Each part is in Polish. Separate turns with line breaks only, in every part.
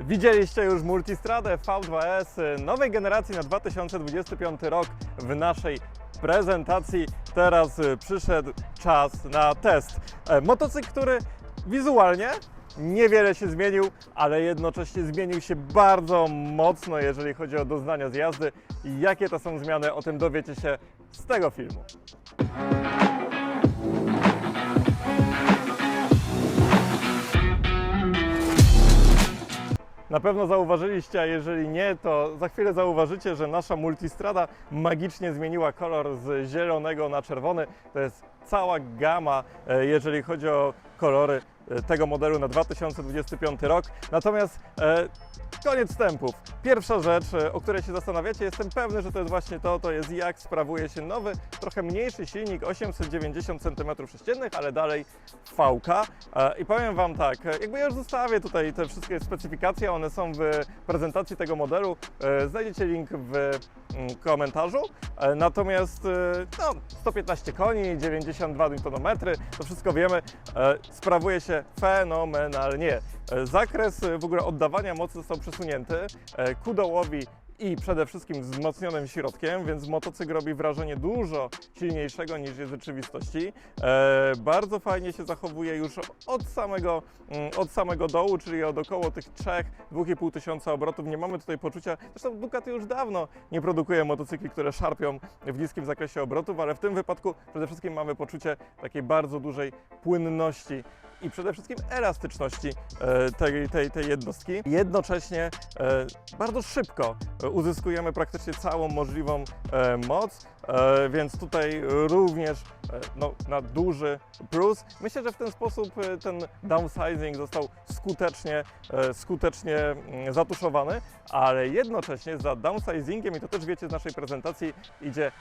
Widzieliście już Multistradę V2S nowej generacji na 2025 rok w naszej prezentacji. Teraz y, przyszedł czas na test. E, Motocykl, który wizualnie niewiele się zmienił, ale jednocześnie zmienił się bardzo mocno, jeżeli chodzi o doznania z jazdy. Jakie to są zmiany, o tym dowiecie się z tego filmu. Na pewno zauważyliście, a jeżeli nie, to za chwilę zauważycie, że nasza multistrada magicznie zmieniła kolor z zielonego na czerwony. To jest cała gama, e, jeżeli chodzi o kolory e, tego modelu na 2025 rok. Natomiast e, koniec wstępów. Pierwsza rzecz, e, o której się zastanawiacie, jestem pewny, że to jest właśnie to, to jest jak sprawuje się nowy, trochę mniejszy silnik, 890 cm3, ale dalej VK. E, I powiem Wam tak, e, jakby ja już zostawię tutaj te wszystkie specyfikacje, one są w prezentacji tego modelu. Znajdziecie link w mm, komentarzu. Natomiast no, 115 koni, 92 Nm, to wszystko wiemy, sprawuje się fenomenalnie. E, Zakres e, w ogóle oddawania mocy został przesunięty e, ku dołowi i przede wszystkim wzmocnionym środkiem, więc motocykl robi wrażenie dużo silniejszego niż jest w rzeczywistości. Bardzo fajnie się zachowuje już od samego, mm, od samego dołu, czyli od około tych 3-2,5 tysiąca obrotów. Nie mamy tutaj poczucia, zresztą Ducati już dawno nie produkuje motocykli, które szarpią w niskim zakresie obrotów, ale w tym wypadku przede wszystkim mamy poczucie takiej bardzo dużej płynności i przede wszystkim elastyczności e, tej, tej, tej jednostki. Jednocześnie e, bardzo szybko e, uzyskujemy praktycznie całą możliwą moc, więc tutaj również e, no, na duży plus. Myślę, że w ten sposób e, ten downsizing został skutecznie, e, skutecznie mm, zatuszowany, ale jednocześnie za downsizingiem, i to też wiecie z naszej prezentacji, idzie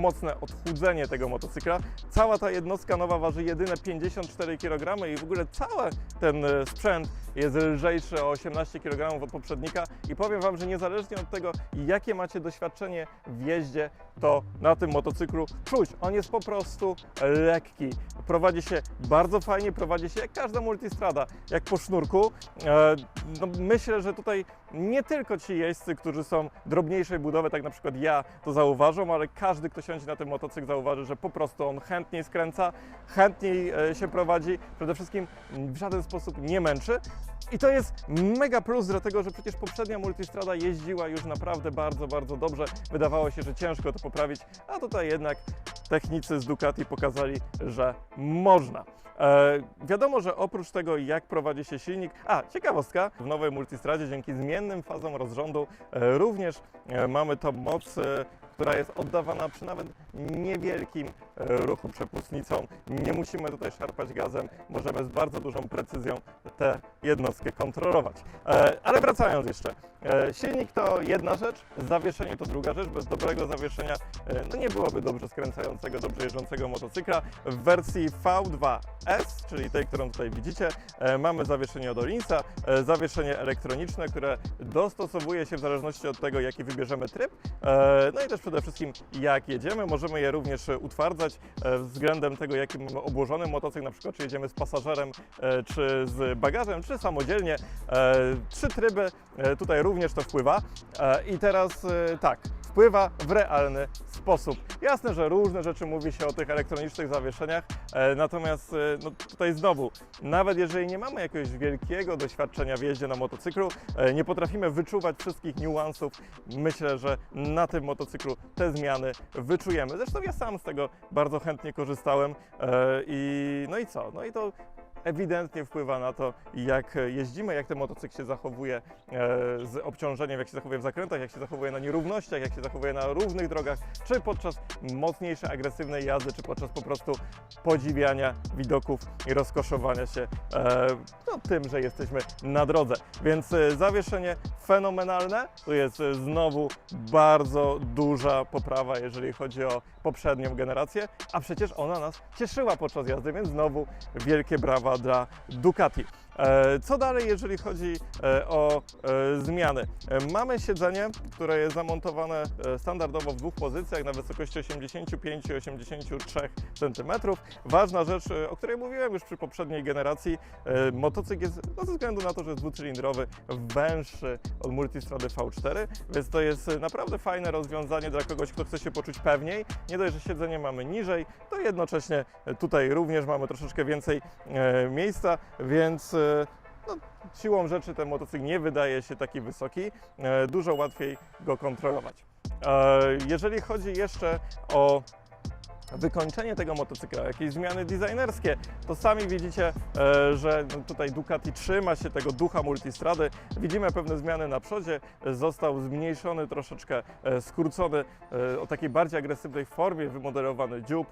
mocne odchudzenie tego motocykla. Cała ta jednostka nowa waży jedyne 54 kg i w ogóle cały ten e, sprzęt jest lżejszy o 18 kg od poprzednika i powiem Wam, że niezależnie od tego, jakie macie doświadczenie w jeździe, to na tym motocyklu czuć. On jest po prostu lekki. Prowadzi się bardzo fajnie, prowadzi się jak każda multistrada, jak po sznurku. E, no myślę, że tutaj nie tylko ci jeźdźcy, którzy są drobniejszej budowy, tak na przykład ja to zauważą, ale każdy, kto siądzie na tym motocykl zauważy, że po prostu on chętniej skręca, chętniej e, się prowadzi, przede wszystkim w żaden sposób nie męczy. I to jest mega plus, dlatego że przecież poprzednia multistrada jeździła już naprawdę bardzo, bardzo dobrze. Wydawało się, że ciężko to poprawić, a tutaj jednak technicy z Ducati pokazali, że można. E, wiadomo, że oprócz tego, jak prowadzi się silnik, a ciekawostka, w nowej multistradzie dzięki zmiennym fazom rozrządu e, również e, mamy tą moc, e, która jest oddawana przy nawet niewielkim e, ruchu przepustnicą. Nie musimy tutaj szarpać gazem, możemy z bardzo dużą precyzją tę jednostkę kontrolować. E, Ale wracając jeszcze, e, silnik to jedna rzecz, zawieszenie to druga rzecz. Bez dobrego zawieszenia no nie byłoby dobrze skręcającego, dobrze jeżdżącego motocykla. W wersji V2S, czyli tej, którą tutaj widzicie, mamy zawieszenie od Olinsa, zawieszenie elektroniczne, które dostosowuje się w zależności od tego, jaki wybierzemy tryb. No i też przede wszystkim jak jedziemy. Możemy je również e, utwardzać e, względem tego, jaki mamy obłożony motocykl, na przykład czy jedziemy z pasażerem, e, czy z bagażem, czy samodzielnie. Trzy tryby, tutaj również to wpływa. I teraz tak, wpływa w realny sposób. Jasne, że różne rzeczy mówi się o tych elektronicznych zawieszeniach, e, natomiast e, no, tutaj znowu, nawet jeżeli nie mamy jakiegoś wielkiego doświadczenia w jeździe na motocyklu, e, nie potrafimy wyczuwać wszystkich niuansów, myślę, że na tym motocyklu te zmiany wyczujemy. Zresztą ja sam z tego bardzo chętnie korzystałem i no i co? No i to ewidentnie wpływa na to, jak jeździmy, jak ten motocykl się zachowuje e, z obciążeniem, jak się zachowuje w zakrętach, jak się zachowuje na nierównościach, jak się zachowuje na równych drogach, czy podczas mocniejszej, agresywnej jazdy, czy podczas po prostu podziwiania widoków i rozkoszowania się e, no, tym, że jesteśmy na drodze. Więc e, zawieszenie fenomenalne, tu jest znowu bardzo duża poprawa, jeżeli chodzi o poprzednią generację, a przecież ona nas cieszyła podczas jazdy, więc znowu wielkie brawa dla Ducati. E, Co dalej, jeżeli chodzi e, o e, zmiany? Mamy siedzenie, które jest zamontowane standardowo w dwóch pozycjach na wysokości 85-83 cm. Ważna rzecz, o której mówiłem już przy poprzedniej generacji, motocykl jest, no ze względu na to, że jest dwucylindrowy, węższy od Multistrady V4, więc to jest naprawdę fajne rozwiązanie dla kogoś, kto chce się poczuć pewniej. Nie dość, że siedzenie mamy niżej, to jednocześnie tutaj również mamy troszeczkę więcej miejsca, więc no, siłą rzeczy ten motocykl nie wydaje się taki wysoki, e, dużo łatwiej go kontrolować. E, Jeżeli chodzi jeszcze o wykończenie tego motocykla, jakieś zmiany designerskie, to sami widzicie, e, że tutaj Ducati trzyma się tego ducha multistrady. Widzimy pewne zmiany na przodzie, został zmniejszony troszeczkę, e, skrócony e, o takiej bardziej agresywnej formie, wymodelowany dziób.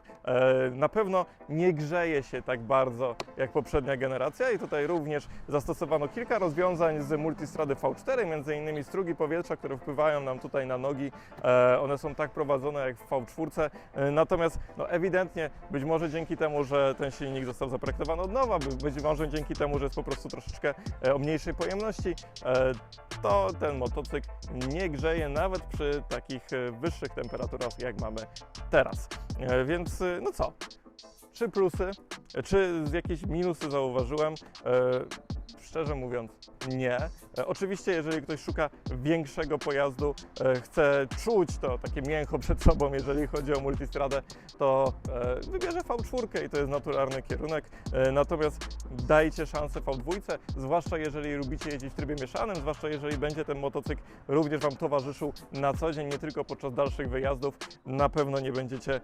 Na pewno nie grzeje się tak bardzo jak poprzednia generacja i tutaj również zastosowano kilka rozwiązań z multistrady V4, między innymi strugi powietrza, które wpływają nam tutaj na nogi. One są tak prowadzone jak w V4, e, natomiast no ewidentnie być może dzięki temu, że ten silnik został zaprojektowany od nowa, by- być może dzięki temu, że jest po prostu troszeczkę e, o mniejszej pojemności, e, to ten motocykl nie grzeje nawet przy takich e, wyższych temperaturach jak mamy teraz. Więc no co? Czy plusy, czy jakieś minusy zauważyłem? Szczerze mówiąc, nie. E, Oczywiście, jeżeli ktoś szuka większego pojazdu, e, chce czuć to takie mięcho przed sobą, jeżeli chodzi o multistradę, to e, wybierze V4 i to jest naturalny kierunek. Natomiast dajcie szansę V2, zwłaszcza jeżeli lubicie jeździć w trybie mieszanym, zwłaszcza jeżeli będzie ten motocykl również Wam towarzyszył na co dzień, nie tylko podczas dalszych wyjazdów. Na pewno nie będziecie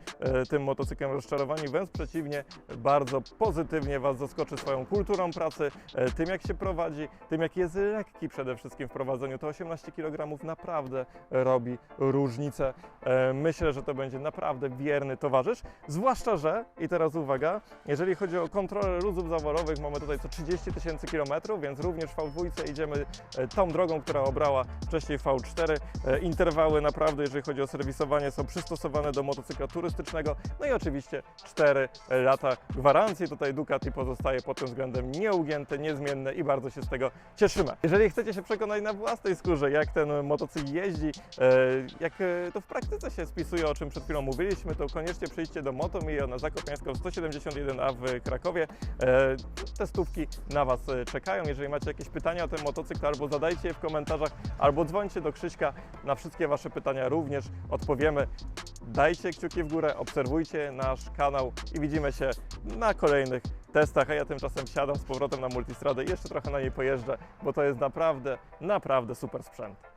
tym motocyklem rozczarowani, wręcz przeciwnie, bardzo pozytywnie Was zaskoczy swoją kulturą pracy, tym jak się prowadzi, tym jak jest lekki przede wszystkim w prowadzeniu. To 18 kg naprawdę robi różnicę. E, Myślę, że to będzie naprawdę wierny towarzysz, zwłaszcza, że, i teraz uwaga, jeżeli chodzi o kontrolę luzów zaworowych, mamy tutaj co 30 tysięcy kilometrów, więc również w V2 idziemy e, tą drogą, która obrała wcześniej V4. E, Interwały naprawdę, jeżeli chodzi o serwisowanie, są przystosowane do motocykla turystycznego. No i oczywiście 4 lata gwarancji. Tutaj Ducati pozostaje pod tym względem nieugięte, niezmienne i bardzo się z tego cieszymy. Jeżeli chcecie się przekonać na własnej skórze, jak ten motocykl jeździ, e, jak e, to w praktyce się spisuje, o czym przed chwilą mówiliśmy, to koniecznie przyjdźcie do Motomio na Zakopiańską 171A w Krakowie. E, Testówki na Was czekają. Jeżeli macie jakieś pytania o ten motocykl, albo zadajcie je w komentarzach, albo dzwońcie do Krzyśka. Na wszystkie Wasze pytania również odpowiemy. Dajcie kciuki w górę, obserwujcie nasz kanał i widzimy się na kolejnych testach, a ja tymczasem siadam z powrotem na multistradę i jeszcze trochę na niej pojeżdżę, bo to jest naprawdę, naprawdę super sprzęt.